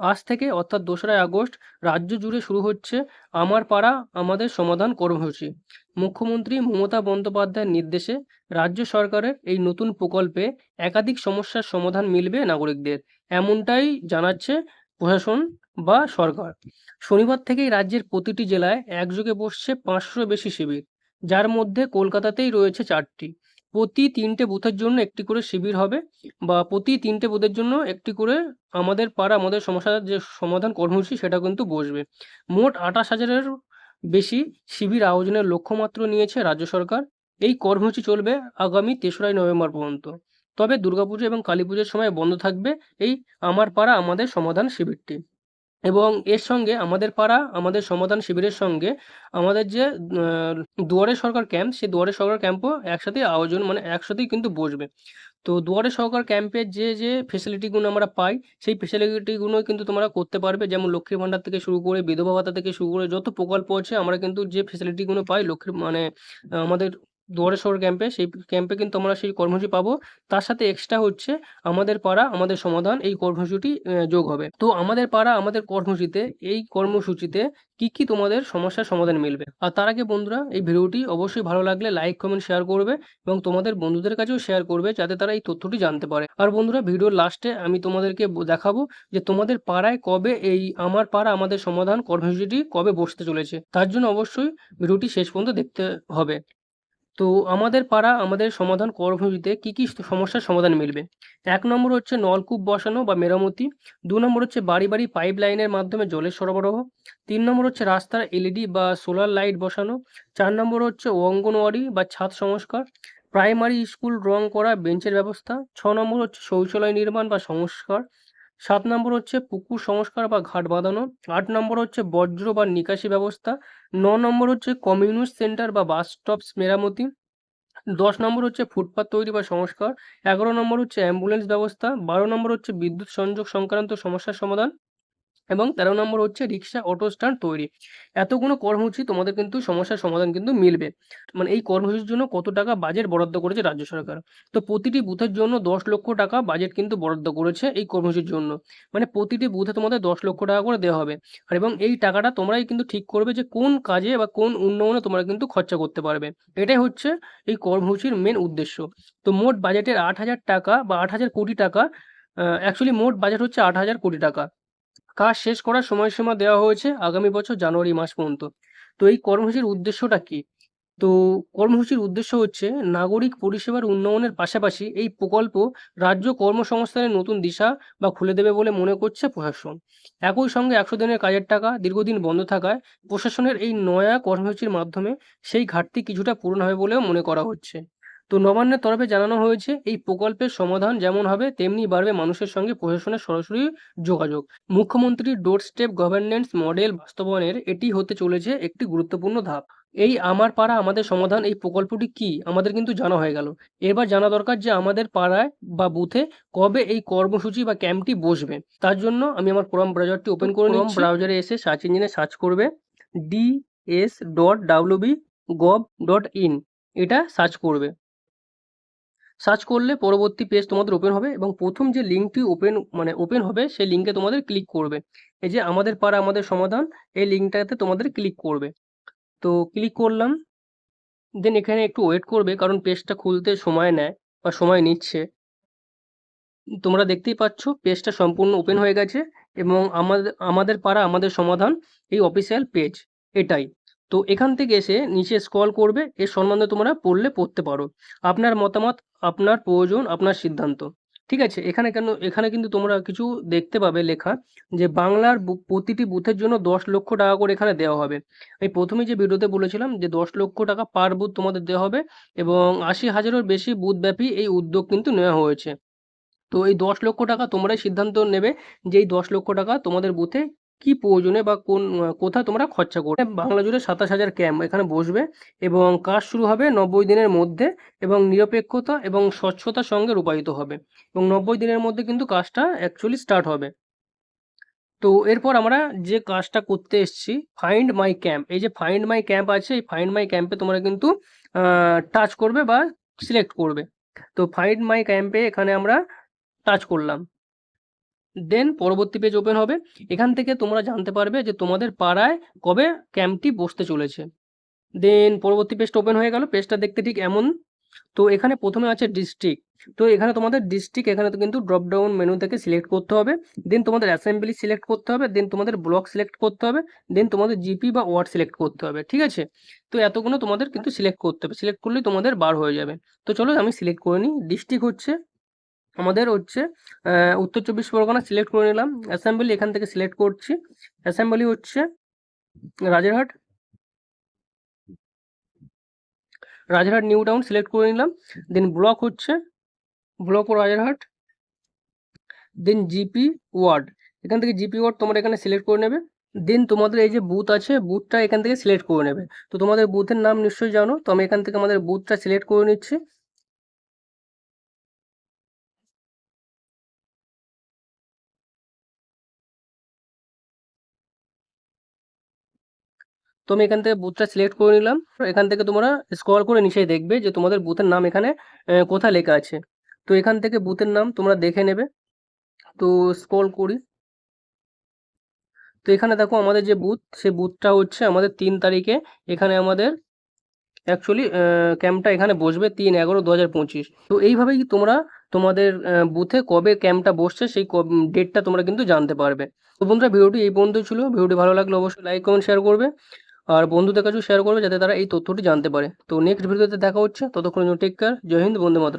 আজ থেকে অর্থাৎ দোসরা আগস্ট রাজ্য জুড়ে শুরু হচ্ছে আমার পাড়া, আমাদের সমাধান কর্মসূচি। মুখ্যমন্ত্রী মমতা বন্দ্যোপাধ্যায়ের নির্দেশে রাজ্য সরকারের এই নতুন প্রকল্পে একাধিক সমস্যার সমাধান মিলবে নাগরিকদের, এমনটাই জানাচ্ছে প্রশাসন বা সরকার। শনিবার থেকেই রাজ্যের প্রতিটি জেলায় একযোগে বসছে পাঁচশো বেশি শিবির, যার মধ্যে কলকাতাতেই রয়েছে চারটি। প্রতি তিনটে বুথের জন্য একটি করে শিবির হবে বা প্রতি তিনটে বুথের জন্য একটি করে আমাদের পাড়া, আমাদের সমস্যার যে সমাধান কর্মসূচি সেটা কিন্তু বসবে। মোট আঠাশ হাজারের বেশি শিবির আয়োজনের লক্ষ্যমাত্র নিয়েছে রাজ্য সরকার। এই কর্মসূচি চলবে আগামী তেসরাই নভেম্বর পর্যন্ত। তবে দুর্গাপুজো এবং কালী সময় বন্ধ থাকবে এই আমার পাড়া, আমাদের সমাধান শিবিরটি। এবং এর সঙ্গে আমাদের পাড়া, আমাদের সমাধান শিবিরের সঙ্গে আমাদের যে দুয়ারে সরকার ক্যাম্প সেই দুয়ারে সরকার ক্যাম্পও একসাথে আয়োজন মানে একসাথেই কিন্তু বসবে। তো দুয়ারে সরকার ক্যাম্পের যে যে ফেসিলিটিগুলো আমরা পাই, সেই ফেসিলিটিগুলো কিন্তু তোমরা করতে পারবে। যেমন লক্ষ্মীর ভাণ্ডার থেকে শুরু করে, বিধবা ভাতা থেকে শুরু করে, যত প্রকল্প আছে, আমরা কিন্তু যে ফেসিলিটিগুলো পাই, লক্ষ্মীর মানে আমাদের দুয়ারে শহর ক্যাম্পে সেই ক্যাম্পে কিন্তু আমরা সেই কর্মসূচি পাবো। তার সাথে এক্সট্রা হচ্ছে আমাদের পাড়া, আমাদের সমাধান, এই কর্মসূচিটি যোগ হবে। তো আমাদের পাড়া, আমাদের কর্মসূচিতে, এই কর্মসূচিতে কি কি তোমাদের সমস্যার সমাধান মিলবে? আর তার আগে বন্ধুরা, এই ভিডিওটি অবশ্যই ভালো লাগলে লাইক কমেন্ট শেয়ার করবে এবং তোমাদের বন্ধুদের কাছেও শেয়ার করবে যাতে তারা এই তথ্যটি জানতে পারে। আর বন্ধুরা ভিডিওর লাস্টে আমি তোমাদেরকে দেখাবো যে তোমাদের পাড়ায় কবে এই আমার পাড়া, আমাদের সমাধান কর্মসূচিটি কবে বসতে চলেছে। তার জন্য অবশ্যই ভিডিওটি শেষ পর্যন্ত দেখতে হবে। তো আমাদের পাড়া আমাদের সমাধান কর্মসূচিতে কি কি সমস্যার সমাধান মিলবে? এক নম্বর হচ্ছে নলকূপ বসানো বা মেরামতি, দু নম্বর হচ্ছে বাড়ি বাড়ি পাইপ লাইনের মাধ্যমে জলের সরবরাহ, তিন নম্বর হচ্ছে রাস্তার এলইডি বা সোলার লাইট বসানো, চার নম্বর হচ্ছে অঙ্গনওয়াড়ি বা ছাদ সংস্কার, প্রাইমারি স্কুল রং করা, বেঞ্চের ব্যবস্থা, ছ নম্বর হচ্ছে শৌচালয় নির্মাণ বা সংস্কার সাত নম্বর হচ্ছে পুকুর সংস্কার বা ঘাট বাঁধানো। আট নম্বর হচ্ছে বজ্র বা নিকাশি ব্যবস্থা। ন নম্বর হচ্ছে কমিউনিস্ট সেন্টার বা বাস স্টপস মেরামতি। দশ নম্বর হচ্ছে ফুটপাথ তৈরি বা সংস্কার। এগারো নম্বর হচ্ছে অ্যাম্বুলেন্স ব্যবস্থা। বারো নম্বর হচ্ছে বিদ্যুৎ সংযোগ সংক্রান্ত সমস্যার সমাধান। এবং তেরো নম্বর হচ্ছে রিক্সা, অটো স্ট্যান্ড তৈরি। এতগুলো কর্মসূচি তোমাদের কিন্তু সমস্যার সমাধান কিন্তু মিলবে। মানে এই কর্মসূচির জন্য কত টাকা বাজেট বরাদ্দ করেছে রাজ্য সরকার? তো প্রতিটি বুথের জন্য দশ লক্ষ টাকা বাজেট কিন্তু বরাদ্দ করেছে এই কর্মসূচির জন্য। মানে প্রতিটি বুথে তোমাদের দশ লক্ষ টাকা করে দেওয়া হবে। আর এবং এই টাকাটা তোমরাই কিন্তু ঠিক করবে যে কোন কাজে বা কোন উন্নয়নে তোমরা কিন্তু খরচা করতে পারবে। এটাই হচ্ছে এই কর্মসূচির মেন উদ্দেশ্য। তো মোট বাজেটের আট হাজার টাকা বা আট হাজার কোটি টাকা অ্যাকচুয়ালি মোট বাজেট হচ্ছে আট হাজার কোটি টাকা। কাজ শেষ করার সময়সীমা দেওয়া হয়েছে আগামী বছর জানুয়ারি মাস পর্যন্ত। তো এই কর্মসূচির উদ্দেশ্যটা কি? তো কর্মসূচির উদ্দেশ্য হচ্ছে নাগরিক পরিষেবার উন্নয়নের পাশাপাশি এই প্রকল্প রাজ্য কর্মসংস্থানের নতুন দিশা বা খুলে দেবে বলে মনে করছে প্রশাসন। একই সঙ্গে একশো দিনের কাজের টাকা দীর্ঘদিন বন্ধ থাকায় প্রশাসনের এই নয়া কর্মসূচির মাধ্যমে সেই ঘাটতি কিছুটা পূরণ হবে বলেও মনে করা হচ্ছে। তো নবান্নের তরফে জানানো হয়েছে এই প্রকল্পের সমাধান যেমন হবে তেমনি বাড়বে মানুষের সঙ্গে প্রশাসনের সরাসরি যোগাযোগ। মুখ্যমন্ত্রীর ডোর স্টেপ গভর্নেন্স মডেল বাস্তবায়নের এটি হতে চলেছে একটি গুরুত্বপূর্ণ ধাপ। এই আমার পাড়া আমাদের সমাধান এই প্রকল্পটি কি? আমাদের কিন্তু জানা হয়ে গেল। এবার জানা দরকার যে আমাদের পাড়ায় বা বুথে কবে এই কর্মসূচি বা ক্যাম্পটি বসবে। তার জন্য আমি আমার ক্রম ব্রাউজারটি ওপেন করে নিচ্ছি। ব্রাউজারে এসে সার্চ ইঞ্জিনে সার্চ করবে D S dot WB gov dot in এটা সার্চ করবে। সার্চ করলে পরবর্তী পেজ তোমাদের ওপেন হবে এবং প্রথম যে লিঙ্কটি ওপেন মানে ওপেন হবে, সেই লিঙ্কে তোমাদের ক্লিক করবে। এই যে আমাদের পাড়া, আমাদের সমাধান, এই লিঙ্কটাতে তোমাদের ক্লিক করবে। তো ক্লিক করলাম দেন এখানে একটু ওয়েট করবে, কারণ পেজটা খুলতে সময় নেয় বা সময় নিচ্ছে। তোমরা দেখতেই পাচ্ছ পেজটা সম্পূর্ণ ওপেন হয়ে গেছে এবং আমাদের আমাদের পাড়া, আমাদের সমাধান, এই অফিসিয়াল পেজ এটাই। তো এখান থেকে এসে নিচে স্ক্রল করবে, এর সম্বন্ধে তোমরা পড়লে পড়তে পারো। আপনার মতামত আপনার প্রয়োজন, আপনার সিদ্ধান্ত। ঠিক আছে? এখানে কেন, এখানে কিন্তু তোমরা কিছু দেখতে পাবে লেখা যে বাংলার প্রতিটি বুথের জন্য দশ লক্ষ টাকা করে এখানে দেওয়া হবে। আমি প্রথমেই যে ভিডিওতে বলেছিলাম যে দশ লক্ষ টাকা পার বুথ তোমাদের দেওয়া হবে এবং আশি হাজারের বেশি বুথব্যাপী এই উদ্যোগ কিন্তু নেওয়া হয়েছে। তো এই দশ লক্ষ টাকা তোমরাই সিদ্ধান্ত নেবে যে এই দশ লক্ষ টাকা তোমাদের বুথে কি প্রয়োজনে বা কোন কোথায় তোমরা খরচা করবে? বাংলা জুড়ে সাতাশ হাজার ক্যাম্প এখানে বসবে এবং কাজ শুরু হবে নব্বই দিনের মধ্যে এবং নিরপেক্ষতা এবং স্বচ্ছতার সঙ্গে রূপায়িত হবে। এবং নব্বই দিনের মধ্যে কিন্তু কাজটা অ্যাকচুয়ালি স্টার্ট হবে। তো এরপর আমরা যে কাজটা করতে এসেছি ফাইন্ড মাই ক্যাম্প এই যে ফাইন্ড মাই ক্যাম্প আছে এই ফাইন্ড মাই ক্যাম্পে তোমরা কিন্তু টাচ করবে বা সিলেক্ট করবে। তো ফাইন্ড মাই ক্যাম্পে এখানে আমরা টাচ করলাম। দেন পরবর্তী পেজ ওপেন হবে। এখান থেকে তোমরা জানতে পারবে যে তোমাদের পাড়ায় কবে ক্যাম্পটি বসতে চলেছে। দেন পরবর্তী পেজটা ওপেন হয়ে গেল। পেজটা দেখতে ঠিক এমন। তো এখানে প্রথমে আছে ডিস্ট্রিক্ট তো এখানে তোমাদের ডিস্ট্রিক্ট এখানে তো কিন্তু ড্রপ ডাউন মেনু থেকে সিলেক্ট করতে হবে। দেন তোমাদের অ্যাসেম্বলি সিলেক্ট করতে হবে। দেন তোমাদের ব্লক সিলেক্ট করতে হবে। দেন তোমাদের জিপি বা ওয়ার্ড সিলেক্ট করতে হবে। ঠিক আছে? তো এতগুলো তোমাদের কিন্তু সিলেক্ট করতে হবে। সিলেক্ট করলেই তোমাদের বার হয়ে যাবে। তো চলো আমি সিলেক্ট করে নিই। ডিস্ট্রিক্ট হচ্ছে আমাদের হচ্ছে উত্তর চব্বিশ পরগনা সিলেক্ট করে নিলাম। অ্যাসেম্বলি এখান থেকে সিলেক্ট করছি। অ্যাসেম্বলি হচ্ছে Rajarhat. Rajarhat New Town select করে নিলাম। দেন ব্লক হচ্ছে ব্লক ও রাজারহাট। দেন জিপি ওয়ার্ড এখান থেকে জিপি ওয়ার্ড তোমরা এখানে সিলেক্ট করে নেবে। দেন তোমাদের এই যে বুথ আছে বুথটা এখান থেকে সিলেক্ট করে নেবে। তো তোমাদের বুথের নাম নিশ্চয়ই জানো। তো আমি এখান থেকে আমাদের বুথটা সিলেক্ট করে নিচ্ছি। তো আমি এখান থেকে বুথটা সিলেক্ট করে নিলাম। এখান থেকে তোমরা স্ক্রল করে নিচেই দেখবে যে তোমাদের বুথের নাম এখানে কোথায় লেখা আছে। তো এখান থেকে বুথের নাম তোমরা দেখে নেবে। তো স্ক্রল করি। তো এখানে দেখো আমাদের যে বুথ সেই বুথটা হচ্ছে আমাদের তিন তারিখে এখানে আমাদের অ্যাকচুয়ালি ক্যাম্পটা এখানে বসবে তিন এগারো দু হাজার পঁচিশ। তো এইভাবেই তোমরা তোমাদের বুথে কবে ক্যাম্পটা বসছে সেই ডেটটা তোমরা কিন্তু জানতে পারবে। তো বন্ধুরা, ভিডিওটি এই পর্যন্ত ছিল। ভিডিওটি ভালো লাগলে অবশ্যই লাইক কমেন্ট শেয়ার করবে। আর বন্ধুদের কাছেও শেয়ার করবে যাতে তারা এই তথ্যটি জানতে পারে। তো নেক্সট ভিডিওতে দেখা হচ্ছে। ততক্ষণ টেক কেয়ার জয় হিন্দ বন্ধু মাতরম।